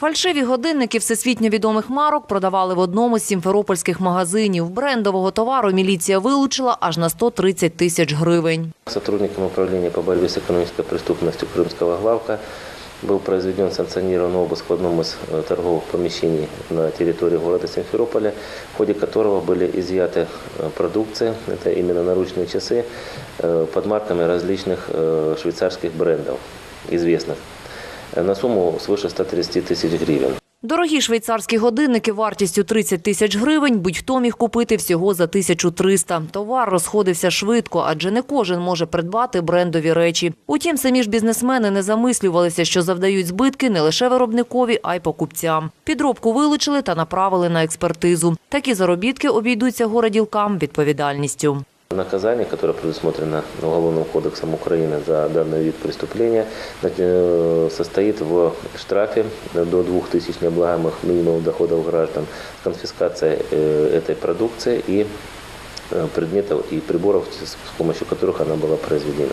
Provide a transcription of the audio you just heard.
Фальшиві годинники всесвітньо відомих марок продавали в одному з сімферопольських магазинів. Брендового товару міліція вилучила аж на 130 тисяч гривень. Сотрудникам управления по борьбе с экономической преступностью Крымского главка был произведен санкционированный обыск в одном из э, торговых помещений на территории города Симферополя, в ходе которого были изъяты э, продукции, это именно наручные часы, э, под марками различных э, швейцарских брендов, известных, э, на сумму свыше 130 тысяч гривен. Дорогі швейцарські годинники вартістю 30 тисяч гривень будь-хто міг купити всього за 1300. Товар розходився швидко, адже не кожен може придбати брендові речі. Утім, самі ж бізнесмени не замислювалися, що завдають збитки не лише виробникові, а й покупцям. Підробку вилучили та направили на експертизу. Такі заробітки обійдуться городілкам відповідальністю. Наказание, которое предусмотрено Уголовным кодексом Украины за данный вид преступления, э, состоит в штрафе до 2000 необлагаемых минимумов доходов граждан, конфискация э, этой продукции и э, предметов и приборов, с помощью которых она была произведена.